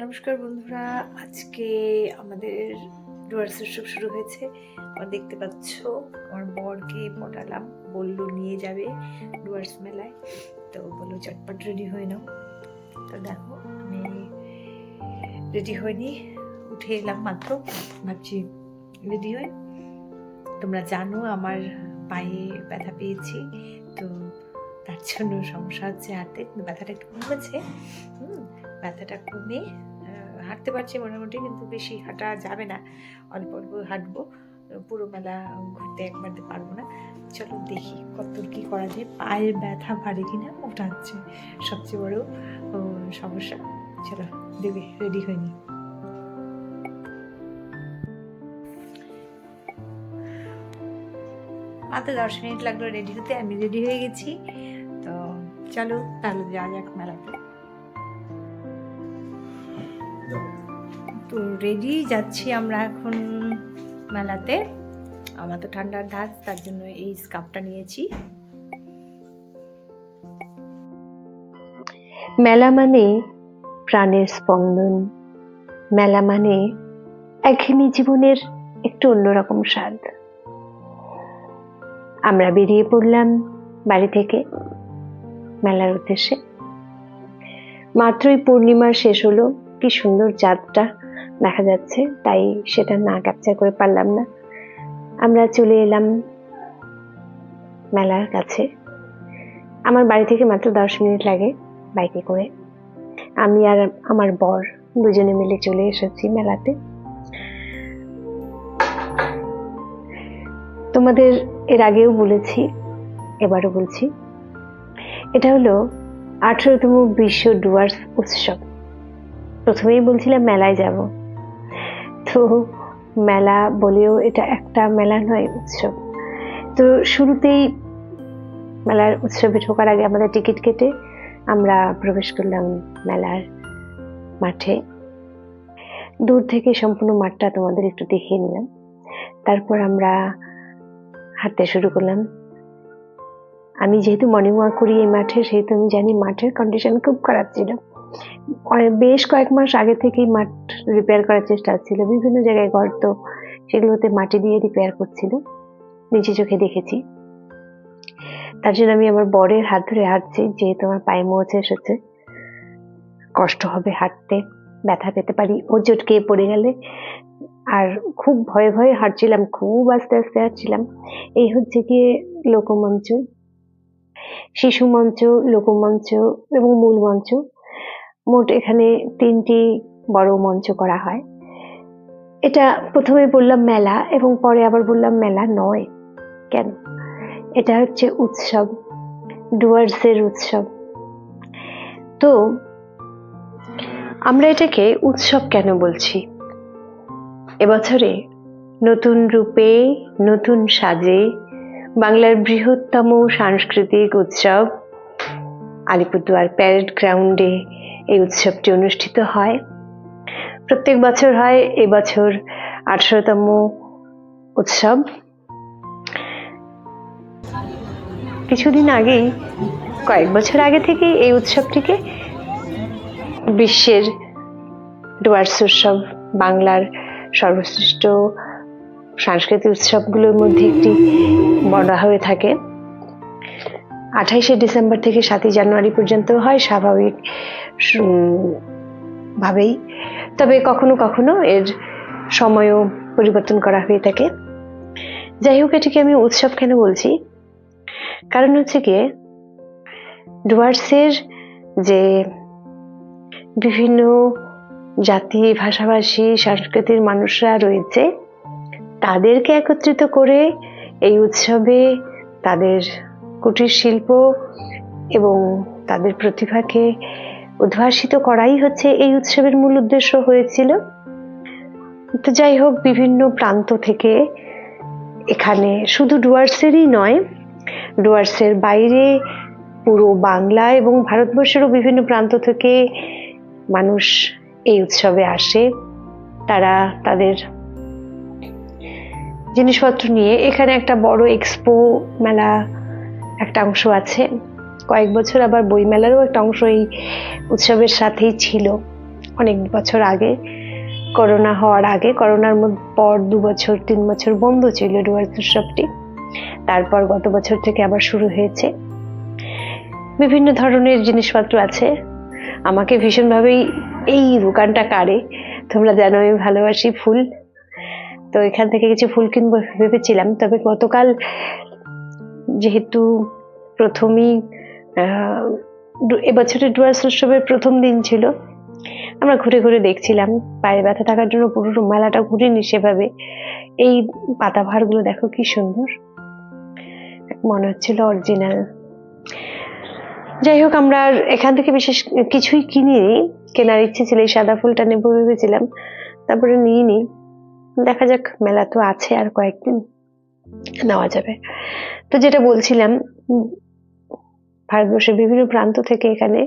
নমস্কার বন্ধুরা, আজকে আমাদের ডুয়ার্স উৎসব শুরু হয়েছে। আমার দেখতে পাচ্ছ, আমার বরকে পটালাম, বলল নিয়ে যাবে ডুয়ার্স মেলায়। তো বলল, চটপট রেডি হয়ে নাও। তো দেখো, আমি রেডি হয়নি উঠে এলাম মাত্র। ভাবছি রেডি হই? তোমরা জানো, আমার পায়ে ব্যথা পেয়েছি, তো তার জন্য সমস্যা হচ্ছে হাতে ব্যথাটা একটু কমেছে। ব্যথাটা কমে হাঁটতে পারছি মোটামুটি, কিন্তু বেশি হাঁটা যাবে না। অল্প অল্প হাঁটবো, পুরো মেলা ঘুরতে একবার পারব না। চলো দেখি কত কি করা যায়। পায়ের ব্যথা পারে কিনা? ওটা হচ্ছে। সবচেয়ে বড় সমস্যা। চলো, দেবে, রেডি হয়নি মাত্র দশ মিনিট লাগল রেডি হতে, আমি রেডি হয়ে গেছি। তো চলো, তাহলে যাওয়া যাক মেলাতে। তো রেডি যাচ্ছি আমরা এখন মেলাতে। আমার তো ঠান্ডার ধাত তার জন্য এই স্কার্ফটা নিয়েছি। মেলা মানে প্রাণের স্পন্দন। মেলা মানে একঘেয়েমি জীবনের একটু অন্যরকম স্বাদ। আমরা বেরিয়ে পড়লাম বাড়ি থেকে মেলার উদ্দেশ্যে। মাত্রই পূর্ণিমা শেষ হলো। কি সুন্দর চাঁদটা দেখা যাচ্ছে, তাই সেটা না ক্যাপচার করে পারলাম না। আমরা চলে এলাম মেলার কাছে। আমার বাড়ি থেকে মাত্র দশ মিনিট লাগে বাইকে করে। আমি আর আমার বর দুজনে মিলে চলে এসেছি মেলাতে। তোমাদের এর আগেও বলেছি, এবারও বলছি। এটা হলো আঠেরোতম বিশ্ব ডুয়ার্স উৎসব। প্রথমেই বলছিলাম মেলায় যাব। তো মেলা বলেও এটা একটা মেলা নয়, উৎসব। তো শুরুতেই মেলার উৎসবে ঢোকার আগে আমাদের টিকিট কেটে আমরা প্রবেশ করলাম মেলার মাঠে। দূর থেকে সম্পূর্ণ মাঠটা তোমাদের একটু দেখিয়ে নিলাম। তারপর আমরা হাঁটতে শুরু করলাম। আমি যেহেতু মর্নিং ওয়াক করি এই মাঠে, সেহেতু আমি জানি মাঠের কন্ডিশন খুব খারাপ ছিল। বেশ কয়েক মাস আগে থেকেই মাঠ রিপেয়ার করার চেষ্টা হচ্ছিল বিভিন্ন জায়গায় গর্ত সেগুলোতে মাটি দিয়ে রিপেয়ার করছিল। নিচে চোখে দেখেছি। তার জন্য আমি আমার বরের হাত ধরে হাঁটছি যেহেতু আমার পায়ে মোচে এসেছে। কষ্ট হবে হাঁটতে, ব্যথা পেতে পারি ও চটকে পড়ে গেলে। আর খুব ভয়ে ভয়ে হাঁটছিলাম, খুব আস্তে আস্তে হাঁটছিলাম। এই হচ্ছে গিয়ে লোকমঞ্চ, শিশু মঞ্চ, লোকমঞ্চ এবং মূল মঞ্চ। মোট এখানে তিনটি বড় মঞ্চ করা হয়। এটা প্রথমে বললাম মেলা এবং পরে আবার বললাম মেলা নয়। কেন? এটা হচ্ছে উৎসব, ডুয়ার্সের উৎসব। তো আমরা এটাকে উৎসব কেন বলছি? এবছরে নতুন রূপে, নতুন সাজে বাংলার বৃহত্তম সাংস্কৃতিক উৎসব আলিপুরদুয়ার প্যারেড গ্রাউন্ডে এই উৎসবটি অনুষ্ঠিত হয়। প্রত্যেক বছর হয় এবছর আঠারোতম উৎসব। কিছুদিন আগেই, কয়েক বছর আগে থেকেই এই উৎসবটিকে বিশ্বের ডুয়ার্স উৎসব, বাংলার সর্বশ্রেষ্ঠ সাংস্কৃতিক উৎসবগুলোর মধ্যে একটি বলা হয়ে থাকে। আঠাইশে ডিসেম্বর থেকে সাতই জানুয়ারি পর্যন্ত হয় স্বাভাবিক ভাবেই তবে কখনো কখনো এর সময়ও পরিবর্তন করা হয়ে থাকে। যাই হোক, এটিকে আমি উৎসব কেন বলছি? কারণ হচ্ছে গিয়ে ডুয়ার্সের যে বিভিন্ন জাতি, ভাষাভাষী, সংস্কৃতির মানুষরা রয়েছে, তাদেরকে একত্রিত করে এই উৎসবে তাদের কুটির শিল্প এবং তাদের প্রতিভাকে উদ্ভাসিত করাই হচ্ছে এই উৎসবের মূল উদ্দেশ্য হয়েছিল। তো যাই হোক, বিভিন্ন প্রান্ত থেকে এখানে শুধু ডুয়ার্সেরই নয়, ডুয়ার্সের বাইরে পুরো বাংলা এবং ভারতবর্ষেরও বিভিন্ন প্রান্ত থেকে মানুষ এই উৎসবে আসে। তারা তাদের জিনিসপত্র নিয়ে এখানে একটা বড় এক্সপো মেলা একটা অংশ আছে। কয়েক বছর আবার বইমেলারও একটা অংশ এই উৎসবের সাথেই ছিল। অনেক বছর আগে, করোনা হওয়ার আগে, করোনার পর দু বছর, তিন বছর বন্ধ ছিল ডুয়ার্স উৎসবটি। তারপর গত বছর থেকে আবার শুরু হয়েছে। বিভিন্ন ধরনের জিনিসপত্র আছে। আমাকে ভীষণভাবেই এই দোকানটা কাড়ে। তোমরা জানো আমি ভালোবাসি ফুল। তো এখান থেকে কিছু ফুল কিনবো ভেবেছিলাম। তবে গতকাল যেহেতু প্রথমেই এবছরের ডুয়ার্স উৎসবের প্রথম দিন ছিল। আমরা ঘুরে ঘুরে দেখছিলাম, পায়ে ব্যথা থাকার জন্য পুরো মেলাটা ঘুরিনি সেভাবে। এই পাতাবাহারগুলো দেখো কি সুন্দর। মনে হচ্ছিল অরিজিনাল যাই হোক, আমরা এখান থেকে বিশেষ কিছুই কিনিনি। কেনার ইচ্ছে ছিল, এই সাদা ফুলটা নেব ভেবেছিলাম। তারপরে নিয়ে নিই দেখা যাক, মেলা তো আছে আর কয়েকদিন নেওয়া যাবে। তো যেটা বলছিলাম ভারতবর্ষের বিভিন্ন প্রান্ত থেকে এখানে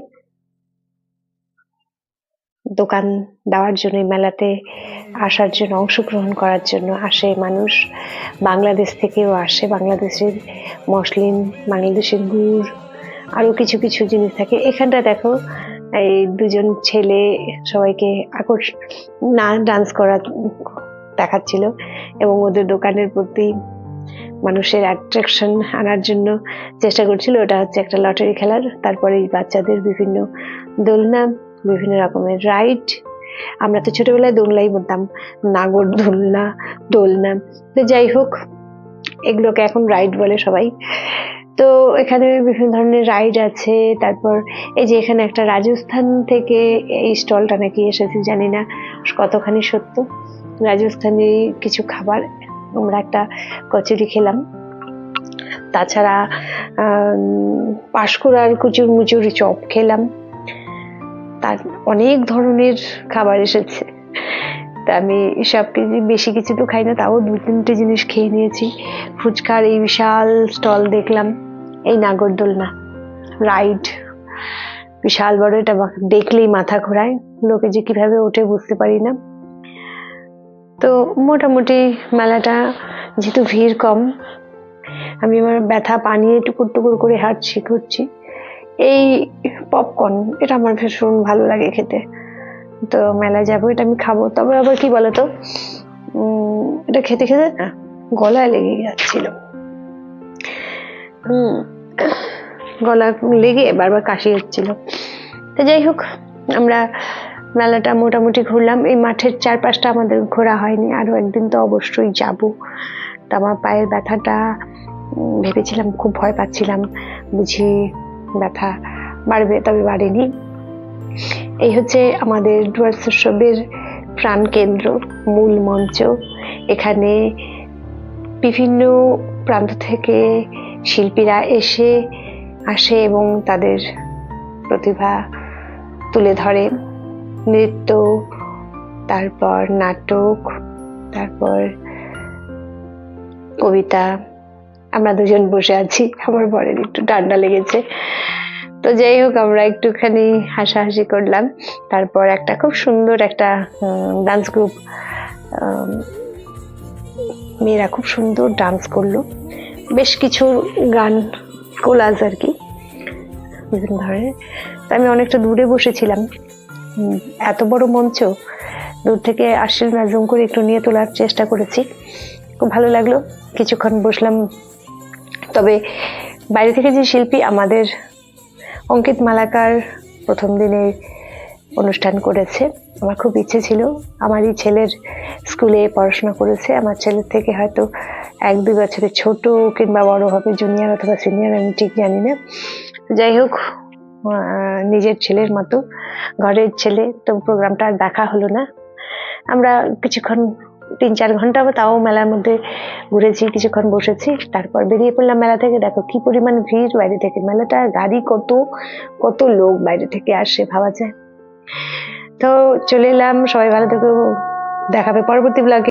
দোকান দেওয়ার জন্য মেলাতে আসার জন্য, অংশগ্রহণ করার জন্য আসে মানুষ। বাংলাদেশ থেকেও আসে। বাংলাদেশের মসলিন, বাংলাদেশের গুড়, আরও কিছু কিছু জিনিস থাকে। এখানটা দেখো, এই দুজন ছেলে সবাইকে আকর্ষ, না ডান্স করা দেখাচ্ছিল এবং ওদের দোকানের প্রতি মানুষের অ্যাট্রাকশন আনার জন্য চেষ্টা করছিল। ওটা হচ্ছে একটা লটারি খেলার। তারপরে এই বাচ্চাদের বিভিন্ন দোলনা, বিভিন্ন রকমের রাইড আমরা তো ছোটবেলায় দোলনাই বলতাম, নাগর দোলনা দোলনা। তো যাই হোক, এগুলোকে এখন রাইড বলে সবাই। তো এখানে বিভিন্ন ধরনের রাইড আছে। তারপর এই যে এখানে একটা রাজস্থান থেকে এই স্টলটা নাকি এসেছে, জানি না কতখানি সত্য। রাজস্থানি কিছু খাবার আমরা একটা কচুরি খেলাম। তাছাড়া পাঁশকুড়ার কুচুর মুচুর চপ খেলাম। তার অনেক ধরনের খাবার এসেছে। তা আমি সব কিছু, বেশি কিছু তো খাই না তাও দু তিনটে জিনিস খেয়ে নিয়েছি। ফুচকার এই বিশাল স্টল দেখলাম, এই নাগরদোলনা। রাইড, বিশাল বড় এটা দেখলেই মাথা ঘোরায়। লোকে যে কীভাবে ওঠে বুঝতে পারি না। তো মোটামুটি মেলাটা যেহেতু ভিড় কম, আমি আমার ব্যথা পানিয়ে টুকুর টুকুর করে হাঁটছি, ঘুরছি। এই পপকর্ন এটা আমার ভীষণ ভালো লাগে খেতে। তো মেলায় যাব, এটা আমি খাব। তবে আবার কি বলতো? এটা খেতে খেতে না, গলায় লেগে যাচ্ছিল। হুম, গলা লেগে বারবার কাশি হচ্ছিল। তো যাই হোক, আমরা মেলাটা মোটামুটি ঘুরলাম। এই মাঠের চারপাশটা আমাদের ঘোরা হয়নি। আরও একদিন তো অবশ্যই যাব। তো আমার পায়ের ব্যথাটা ভেবেছিলাম, খুব ভয় পাচ্ছিলাম। বুঝি ব্যথা বাড়বে, তবে বাড়েনি। এই হচ্ছে আমাদের ডুয়ার্স উৎসবের প্রাণকেন্দ্র, মূল মঞ্চ। এখানে বিভিন্ন প্রান্ত থেকে শিল্পীরা এসে আসে এবং তাদের প্রতিভা তুলে ধরে। নৃত্য, তারপর নাটক, তারপর কবিতা। আমরা দুজন বসে আছি, আমার বরের একটু ঠান্ডা লেগেছে। তো যাই হোক, আমরা একটুখানি হাসাহাসি করলাম। তারপর একটা খুব সুন্দর একটা ডান্স গ্রুপ মেয়েরা খুব সুন্দর ডান্স করল। বেশ কিছু গান কোলাজ আর কি, বিভিন্ন ধরনের। তো আমি অনেকটা দূরে বসেছিলাম। এত বড় মঞ্চ? দূর থেকে আসছিল না জুম করে একটু নিয়ে তোলার চেষ্টা করেছি। খুব ভালো লাগল। কিছুক্ষণ বসলাম। তবে বাইরে থেকে যে শিল্পী আমাদের অঙ্কিত মালাকার প্রথম দিনে অনুষ্ঠান করেছে, আমার খুব ইচ্ছে ছিল। আমারই ছেলের স্কুলে পড়াশোনা করেছে। আমার ছেলের থেকে হয়তো এক, দুই বছরের ছোট কিংবা বড় হবে জুনিয়র অথবা সিনিয়র আমি ঠিক জানি না। যাই হোক নিজের ছেলের মতো, ঘরের ছেলে, তো প্রোগ্রামটা আর দেখা হলো না। আমরা কিছুক্ষণ, তিন চার ঘণ্টা তাও মেলার মধ্যে ঘুরেছি, কিছুক্ষণ বসেছি, তারপর বেরিয়ে পড়লাম মেলা থেকে। দেখো কি পরিমাণ ভিড় বাইরে থেকে। মেলাটা গাড়ি কত কত লোক বাইরে থেকে আসে, ভাবা যায়। তো চলে এলাম, সবাই ভালো থেকো। দেখাবে পরবর্তী ব্লগে